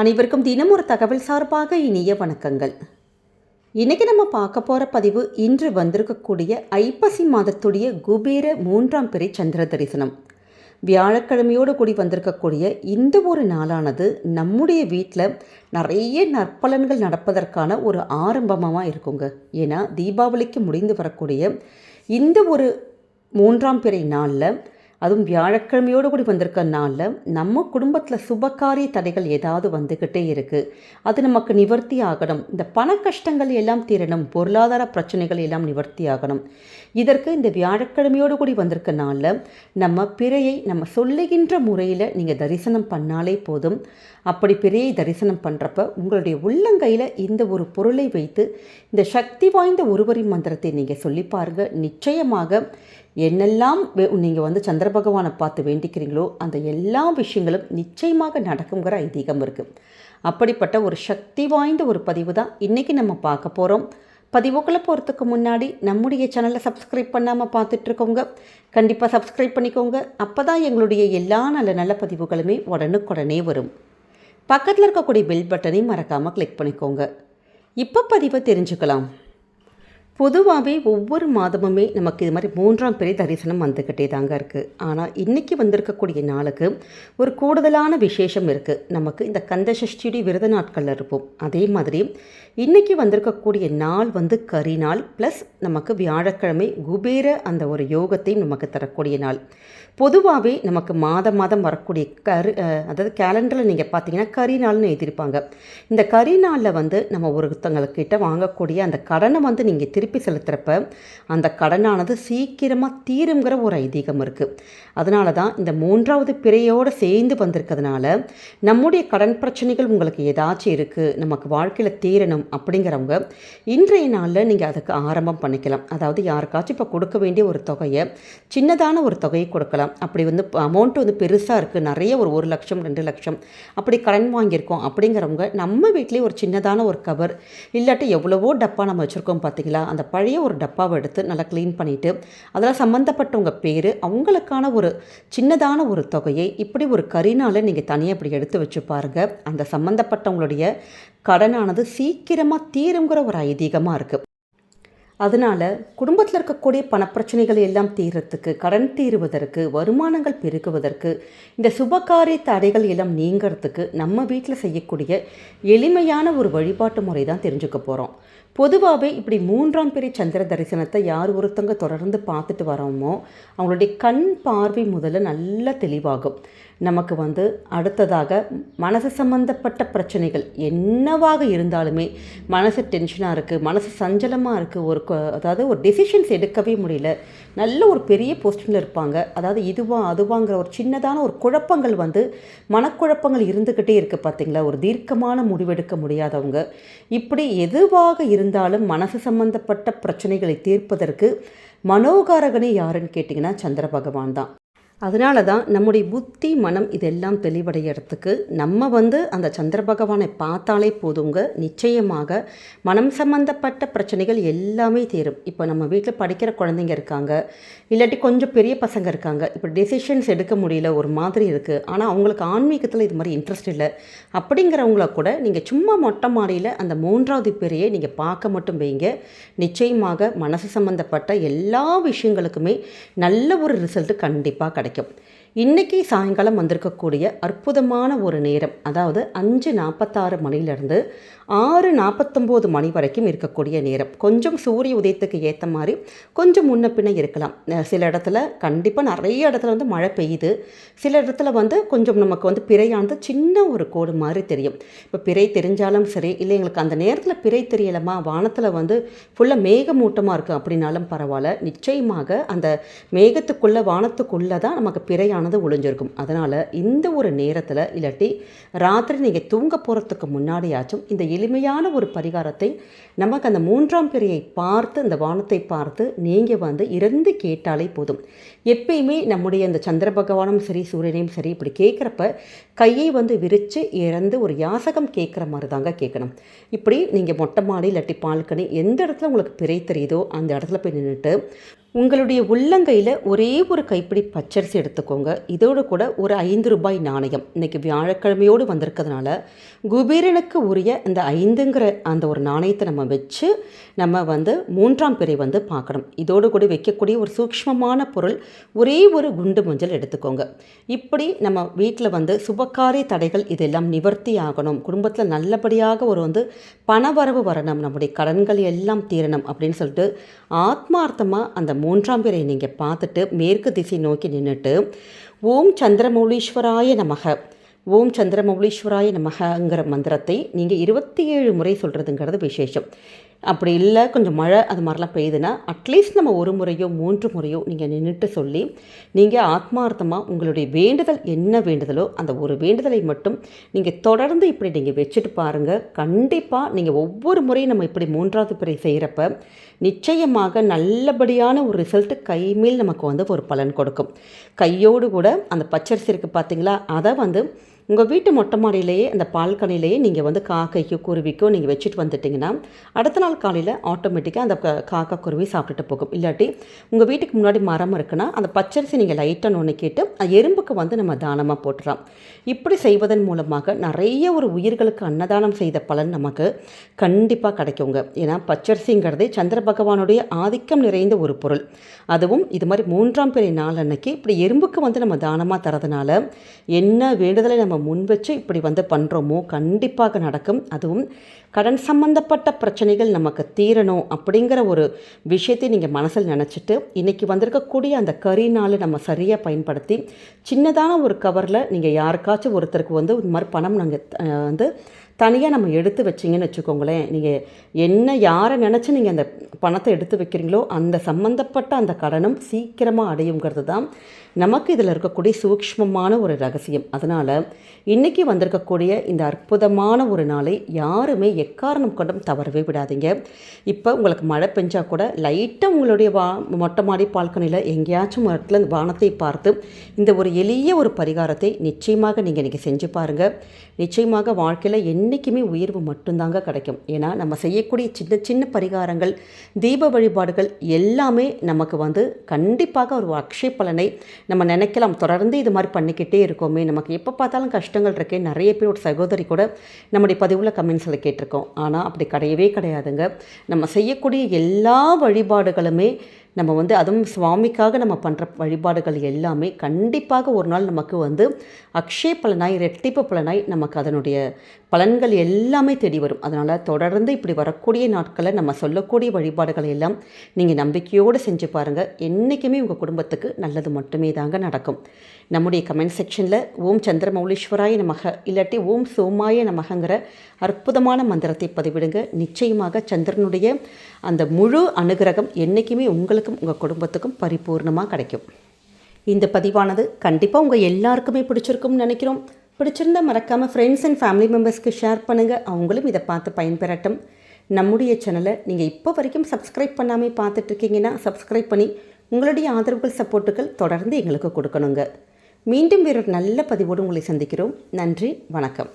அனைவருக்கும் தினம் ஒரு தகவல் சார்பாக இனிய வணக்கங்கள். இன்றைக்கி நம்ம பார்க்க போகிற பதிவு இன்று வந்திருக்கக்கூடிய ஐப்பசி மாதத்துடைய குபேர மூன்றாம் பிறை சந்திர தரிசனம். வியாழக்கிழமையோடு கூடி வந்திருக்கக்கூடிய இந்த ஒரு நாளானது நம்முடைய வீட்டில் நிறைய நற்பலன்கள் நடப்பதற்கான ஒரு ஆரம்பமாக இருக்குங்க. ஏன்னா தீபாவளிக்கு முடிந்து வரக்கூடிய இந்த ஒரு மூன்றாம் பிறை நாளில் அதுவும் வியாழக்கிழமையோடு கூடி வந்திருக்க நாளில் நம்ம குடும்பத்தில் சுபகாரிய தடைகள் ஏதாவது வந்துக்கிட்டே இருக்குது அது நமக்கு நிவர்த்தி ஆகணும். இந்த பண கஷ்டங்கள் எல்லாம் தீரணும். பொருளாதார பிரச்சனைகள் எல்லாம் நிவர்த்தி ஆகணும். இதற்கு இந்த வியாழக்கிழமையோடு கூடி வந்திருக்க நாளில் நம்ம பிறையை நம்ம சொல்லுகின்ற முறையில் நீங்கள் தரிசனம் பண்ணாலே போதும். அப்படி பிறையை தரிசனம் பண்ணுறப்ப உங்களுடைய உள்ளங்கையில் இந்த ஒரு பொருளை வைத்து இந்த சக்தி வாய்ந்த ஒருவரின் மந்திரத்தை நீங்கள் சொல்லி பாருங்கள் நிச்சயமாக என்னெல்லாம் நீங்கள் வந்து சந்திர பகவானை பார்த்து வேண்டிக்கிறீங்களோ அந்த எல்லா விஷயங்களும் நிச்சயமாக நடக்குங்கிற ஐதீகம் இருக்குது அப்படிப்பட்ட ஒரு சக்தி வாய்ந்த ஒரு பதிவு தான் இன்றைக்கி நம்ம பார்க்க போகிறோம் பதிவுக்குள்ளே போகிறதுக்கு முன்னாடி நம்முடைய சேனலை சப்ஸ்கிரைப் பண்ணாமல் பார்த்துட்ருக்கோங்க கண்டிப்பாக சப்ஸ்கிரைப் பண்ணிக்கோங்க. அப்போ தான் எங்களுடைய எல்லா நல்ல நல்ல பதிவுகளுமே உடனுக்குடனே வரும். பக்கத்தில் இருக்கக்கூடிய பெல் பட்டனையும் மறக்காமல் கிளிக் பண்ணிக்கோங்க. இப்போ பதிவை தெரிஞ்சுக்கலாம். பொதுவாகவே ஒவ்வொரு மாதமுமே நமக்கு இது மாதிரி மூன்றாம் பிறை தரிசனம் வந்துக்கிட்டே தாங்க இருக்குது ஆனால் இன்றைக்கி வந்திருக்கக்கூடிய நாளுக்கு ஒரு கூடுதலான விசேஷம் இருக்குது நமக்கு இந்த கந்தசஷ்டியுடைய விரத நாட்களில் இருப்போம். அதே மாதிரி இன்றைக்கி வந்திருக்கக்கூடிய நாள் வந்து கரி நாள் ப்ளஸ் நமக்கு வியாழக்கிழமை குபேர அந்த ஒரு யோகத்தையும் நமக்கு தரக்கூடிய நாள். பொதுவாகவே நமக்கு மாதம் மாதம் வரக்கூடிய கரு அதாவது கேலண்டரில் நீங்கள் பார்த்தீங்கன்னா கரி நாள்னு எழுதியிருப்பாங்க. இந்த கரி நாளில் வந்து நம்ம ஒருத்தவங்கக்கிட்ட வாங்கக்கூடிய அந்த கடனை வந்து நீங்கள் திருப்பி செலுத்துகிறப்ப அந்த கடனானது சீக்கிரமாக தீருங்கிற ஒரு ஐதீகம் இருக்குது அதனால தான் இந்த மூன்றாவது பிறையோடு சேர்ந்து வந்திருக்கிறதுனால நம்முடைய கடன் பிரச்சனைகள் உங்களுக்கு ஏதாச்சும் இருக்குது நமக்கு வாழ்க்கையில் தீரணும் அப்படிங்கிறவங்க இன்றைய நாளில் நீங்கள் அதுக்கு ஆரம்பம் பண்ணிக்கலாம். அதாவது யாருக்காச்சும் இப்போ கொடுக்க வேண்டிய ஒரு தொகையை சின்னதான ஒரு தொகையை கொடுக்கலாம். அப்படி வந்து அமௌண்ட்டு வந்து பெருசாக இருக்குது நிறைய ஒரு ஒரு லட்சம் ரெண்டு லட்சம் அப்படி கடன் வாங்கியிருக்கோம் அப்படிங்கிறவங்க நம்ம வீட்லேயே ஒரு சின்னதான ஒரு கவர் இல்லாட்டி எவ்வளவோ டப்பா நம்ம வச்சுருக்கோம் பார்த்தீங்களா அந்த பழைய ஒரு டப்பாவை எடுத்து நல்லா க்ளீன் பண்ணிவிட்டு அதில் சம்மந்தப்பட்டவங்க பேர் அவங்களுக்கான ஒரு சின்னதான ஒரு தொகையை இப்படி ஒரு கரினால் நீங்கள் தனியாக இப்படி எடுத்து வச்சு பாருங்கள் அந்த சம்மந்தப்பட்டவங்களுடைய கடனானது சீக்கிரமாக தீருங்கிற ஒரு ஐதீகமாக இருக்குது அதனால் குடும்பத்தில் இருக்கக்கூடிய பணப்பிரச்சனைகள் எல்லாம் தீர்றதுக்கு கடன் தீருவதற்கு வருமானங்கள் பெருகுவதற்கு இந்த சுபகாரிய தடைகள் எல்லாம் நீங்கிறதுக்கு நம்ம வீட்டில் செய்யக்கூடிய எளிமையான ஒரு வழிபாட்டு முறை தான் தெரிஞ்சுக்க போகிறோம் பொதுவாகவே இப்படி மூன்றாம் பெரிய சந்திர தரிசனத்தை யார் ஒருத்தங்க தொடர்ந்து பார்த்துட்டு வரோமோ அவங்களுடைய கண் பார்வை முதல்ல நல்லா தெளிவாகும். நமக்கு வந்து அடுத்ததாக மனசு சம்மந்தப்பட்ட பிரச்சனைகள் என்னவாக இருந்தாலுமே மனசு டென்ஷனாக இருக்குது மனசு சஞ்சலமாக இருக்குது ஒரு அதாவது ஒரு டெசிஷன்ஸ் எடுக்கவே முடியல. நல்ல ஒரு பெரிய போஸ்டிங்கில் இருப்பாங்க. அதாவது இதுவா அதுவாங்கிற ஒரு சின்னதான ஒரு குழப்பங்கள் வந்து மனக்குழப்பங்கள் இருந்துக்கிட்டே இருக்குது பார்த்தீங்களா ஒரு தீர்க்கமான முடிவெடுக்க முடியாதவங்க. இப்படி எதுவாக இருந்தாலும் மனசு சம்பந்தப்பட்ட பிரச்சனைகளை தீர்ப்பதற்கு மனோகாரகனே யாருன்னு கேட்டிங்கன்னா சந்திர பகவான் தான். அதனால தான் நம்முடைய புத்தி மனம் இதெல்லாம் தெளிவடைகிறதுக்கு நம்ம வந்து அந்த சந்திர பகவானை பார்த்தாலே போதுங்க. நிச்சயமாக மனம் சம்பந்தப்பட்ட பிரச்சனைகள் எல்லாமே தீரும். இப்போ நம்ம வீட்டில் படிக்கிற குழந்தைங்க இருக்காங்க. இல்லாட்டி கொஞ்சம் பெரிய பசங்க இருக்காங்க. இப்போ டெசிஷன்ஸ் எடுக்க முடியல ஒரு மாதிரி இருக்குது ஆனால் அவங்களுக்கு ஆன்மீகத்தில் இது மாதிரி இன்ட்ரெஸ்ட் இல்லை. அப்படிங்கிறவங்கள கூட நீங்கள் சும்மா மொட்டை மாடியில் அந்த மூன்றாவது பேரையே நீங்கள் பார்க்க மட்டும் வைங்க. நிச்சயமாக மனசு சம்மந்தப்பட்ட எல்லா விஷயங்களுக்குமே நல்ல ஒரு ரிசல்ட்டு கண்டிப்பாக கிடைக்கும். അടയ്ക്കും. இன்றைக்கி சாயங்காலம் வந்திருக்கக்கூடிய அற்புதமான ஒரு நேரம் அதாவது அஞ்சு நாற்பத்தாறு மணிலேருந்து ஆறு நாற்பத்தொம்போது மணி வரைக்கும் இருக்கக்கூடிய நேரம். கொஞ்சம் சூரிய உதயத்துக்கு ஏற்ற மாதிரி கொஞ்சம் முன்ன பின்ன இருக்கலாம். சில இடத்துல கண்டிப்பாக நிறைய இடத்துல வந்து மழை பெய்யுது. சில இடத்துல வந்து கொஞ்சம் நமக்கு வந்து பிறையானது சின்ன ஒரு கோடு மாதிரி தெரியும். இப்போ பிறை தெரிஞ்சாலும் சரி இல்லை எங்களுக்கு அந்த நேரத்தில் பிறை தெரியலமா வானத்தில் வந்து ஃபுல்லாக மேகமூட்டமாக இருக்குது அப்படின்னாலும் பரவாயில்ல. நிச்சயமாக அந்த மேகத்துக்குள்ளே வானத்துக்குள்ளே தான் நமக்கு பிறையானது ஒளிஞ்சிருக்கும். அதனால் இந்த ஒரு நேரத்தில் இல்லாட்டி ராத்திரி நீங்கள் தூங்க போகிறதுக்கு முன்னாடியாச்சும் இந்த எளிமையான ஒரு பரிகாரத்தை நமக்கு அந்த மூன்றாம் பிறையை பார்த்து அந்த வானத்தை பார்த்து நீங்கள் வந்து இறந்து கேட்டாலே போதும். எப்பயுமே நம்முடைய அந்த சந்திர பகவானும் சரி சூரியனையும் சரி இப்படி கேட்குறப்ப கையை வந்து விரித்து இறந்து ஒரு யாசகம் கேட்குற மாதிரி தாங்க கேட்கணும். இப்படி நீங்கள் மொட்டை மாடி இல்லாட்டி பால்கனி எந்த இடத்துல உங்களுக்கு பிறை தெரியுதோ அந்த இடத்துல போய் நின்றுட்டு உங்களுடைய உள்ளங்கையில் ஒரே ஒரு கைப்பிடி பச்சரிசி எடுத்துக்கோங்க. இதோடு கூட ஒரு ஐந்து ரூபாய் நாணயம். இன்றைக்கி வியாழக்கிழமையோடு வந்திருக்கிறதுனால குபேரனுக்கு உரிய இந்த ஐந்துங்கிற அந்த ஒரு நாணயத்தை நம்ம வச்சு நம்ம வந்து மூன்றாம் பிறை வந்து பார்க்கணும். இதோடு கூட வைக்கக்கூடிய ஒரு சூக்ஷ்மமான பொருள் ஒரே ஒரு குண்டு மஞ்சள் எடுத்துக்கோங்க. இப்படி நம்ம வீட்டில் வந்து சுபகாரிய தடைகள் இதெல்லாம் நிவர்த்தி ஆகணும். குடும்பத்தில் நல்லபடியாக ஒரு வந்து பணவரவு வரணும். நம்முடைய கடன்கள் எல்லாம் தீரணும் அப்படின்னு சொல்லிட்டு ஆத்மார்த்தமாக அந்த மூன்றாம் பிறை நீங்கள் பார்த்துட்டு மேற்கு திசை நோக்கி நின்றுட்டு ஓம் சந்திரமௌலீஸ்வராய நமக ஓம் சந்திரமௌலீஸ்வராய நமகங்கிற மந்திரத்தை நீங்கள் இருபத்தி ஏழு முறை சொல்கிறதுங்கிறது விசேஷம். அப்படி இல்லை கொஞ்சம் மழை அது மாதிரிலாம் பெய்யுதுன்னா அட்லீஸ்ட் நம்ம ஒரு முறையோ மூன்று முறையோ நீங்கள் நின்றுட்டு சொல்லி நீங்கள் ஆத்மார்த்தமாக உங்களுடைய வேண்டுதல் என்ன வேண்டுதலோ அந்த ஒரு வேண்டுதலை மட்டும் நீங்கள் தொடர்ந்து இப்படி நீங்கள் வச்சுட்டு பாருங்கள் கண்டிப்பாக நீங்கள் ஒவ்வொரு முறையும் நம்ம இப்படி மூன்றாவது பிறை செய்கிறப்ப நிச்சயமாக நல்லபடியான ஒரு ரிசல்ட்டு கைமேல் நமக்கு வந்து ஒரு பலன் கொடுக்கும். கையோடு கூட அந்த பச்சரிசி இருக்குது பார்த்தீங்களா அதை வந்து உங்கள் வீட்டு மொட்டை மாடியிலேயே அந்த பால்கனிலேயே நீங்கள் வந்து காக்கைக்கோ குருவிக்கோ நீங்கள் வச்சுட்டு வந்துட்டிங்கன்னா அடுத்த நாள் காலையில் ஆட்டோமேட்டிக்காக அந்த காக்கா குருவி சாப்பிட்டுட்டு போகும். இல்லாட்டி உங்கள் வீட்டுக்கு முன்னாடி மரம் இருக்குன்னா அந்த பச்சரிசி நீங்கள் லைட்டாக நுணுக்கிட்டு எறும்புக்கு வந்து நம்ம தானமாக போட்டுடலாம் இப்படி செய்வதன் மூலமாக நிறைய ஒரு உயிர்களுக்கு அன்னதானம் செய்த பலன் நமக்கு கண்டிப்பாக கிடைக்குங்க. ஏன்னா பச்சரிசிங்கிறதே சந்திர பகவானுடைய ஆதிக்கம் நிறைந்த ஒரு பொருள். அதுவும் இது மாதிரி மூன்றாம் பிறை நாள் அன்னைக்கு இப்படி எறும்புக்கு வந்து நம்ம தானமாக தரதுனால என்ன வேண்டுதலை நம்ம முன் வச்சு இப்படி வந்து பண்ணுறோமோ கண்டிப்பாக நடக்கும். அதுவும் கடன் சம்மந்தப்பட்ட பிரச்சனைகள் நமக்கு தீரணும் அப்படிங்கிற ஒரு விஷயத்தை நீங்கள் மனசில் நினச்சிட்டு இன்றைக்கி வந்திருக்கக்கூடிய அந்த கறி நாள் நம்ம சரியாக பயன்படுத்தி சின்னதான ஒரு கவரில் நீங்கள் யாருக்காச்சும் ஒருத்தருக்கு வந்து இந்த மாதிரி பணம் நாங்கள் வந்து தனியாக நம்ம எடுத்து வச்சிங்கன்னு வச்சுக்கோங்களேன். நீங்கள் என்ன யாரை நினச்சி நீங்கள் அந்த பணத்தை எடுத்து வைக்கிறீங்களோ அந்த சம்மந்தப்பட்ட அந்த கடனும் சீக்கிரமாக அடையுங்கிறது தான் நமக்கு இதில் இருக்கக்கூடிய சூக்ஷ்மமான ஒரு ரகசியம். அதனால் இன்றைக்கி வந்திருக்கக்கூடிய இந்த அற்புதமான ஒரு நாளை யாருமே எக்காரணம் கொண்டும் தவறவே விடாதீங்க. இப்போ உங்களுக்கு மழை பெஞ்சால் கூட லைட்டாக உங்களுடைய வா மொட்டை மாடி பால்கனியில் எங்கேயாச்சும் இடத்துல வானத்தை பார்த்து இந்த ஒரு எளிய ஒரு பரிகாரத்தை நிச்சயமாக நீங்கள் இன்றைக்கி செஞ்சு பாருங்கள் நிச்சயமாக வாழ்க்கையில் என்றைக்குமே உயர்வு மட்டும்தாங்க கிடைக்கும். ஏன்னா நம்ம செய்யக்கூடிய சின்ன சின்ன பரிகாரங்கள் தீப வழிபாடுகள் எல்லாமே நமக்கு வந்து கண்டிப்பாக ஒரு அக்ஷய பலனை நம்ம நினைக்கலாம். தொடர்ந்து இது மாதிரி பண்ணிக்கிட்டே இருக்கோமே. நமக்கு எப்போ பார்த்தாலும் கஷ்டங்கள் இருக்கே. நிறைய பேர் ஒரு சகோதரி கூட நம்முடைய பதிவில் கமெண்ட்ஸில் கேட்டிருக்கோம். ஆனால் அப்படி கிடையவே கிடையாதுங்க. நம்ம செய்யக்கூடிய எல்லா வழிபாடுகளுமே நம்ம வந்து அதுவும் சுவாமிக்காக நம்ம பண்ணுற வழிபாடுகள் எல்லாமே கண்டிப்பாக ஒரு நாள் நமக்கு வந்து அக்ஷய பலனாய் ரெட்டிப்பு பலனாய் நமக்கு அதனுடைய பலன்கள் எல்லாமே தேடி வரும். அதனால் தொடர்ந்து இப்படி வரக்கூடிய நாட்களில் நம்ம சொல்லக்கூடிய வழிபாடுகள் எல்லாம் நீங்கள் நம்பிக்கையோடு செஞ்சு பாருங்கள் என்றைக்குமே உங்கள் குடும்பத்துக்கு நல்லது மட்டுமே தாங்க நடக்கும். நம்முடைய கமெண்ட் செக்ஷனில் ஓம் சந்திரமௌலீஸ்வராய நமக இல்லாட்டி ஓம் சோமாய நமகங்கிற அற்புதமான மந்திரத்தை பதிவிடுங்க. நிச்சயமாக சந்திரனுடைய அந்த முழு அனுகிரகம் என்றைக்குமே உங்களுக்கு உங்களுக்கும் உங்கள் குடும்பத்துக்கும் பரிபூர்ணமாக கிடைக்கும். இந்த பதிவானது கண்டிப்பாக உங்கள் எல்லாருக்குமே பிடிச்சிருக்கும்னு நினைக்கிறோம். பிடிச்சிருந்தா மறக்காமல் ஃப்ரெண்ட்ஸ் அண்ட் ஃபேமிலி மெம்பர்ஸ்க்கு ஷேர் பண்ணுங்கள் அவங்களும் இதை பார்த்து பயன்பெறட்டும். நம்முடைய சேனலை நீங்கள் இப்போ வரைக்கும் சப்ஸ்கிரைப் பண்ணாமல் பார்த்துட்ருக்கீங்கன்னா சப்ஸ்கிரைப் பண்ணி உங்களுடைய ஆதரவுகள் சப்போர்ட்டுகள் தொடர்ந்து எங்களுக்கு கொடுக்கணுங்க. மீண்டும் வேறொரு நல்ல பதிவோடு உங்களை சந்திக்கிறோம். நன்றி வணக்கம்.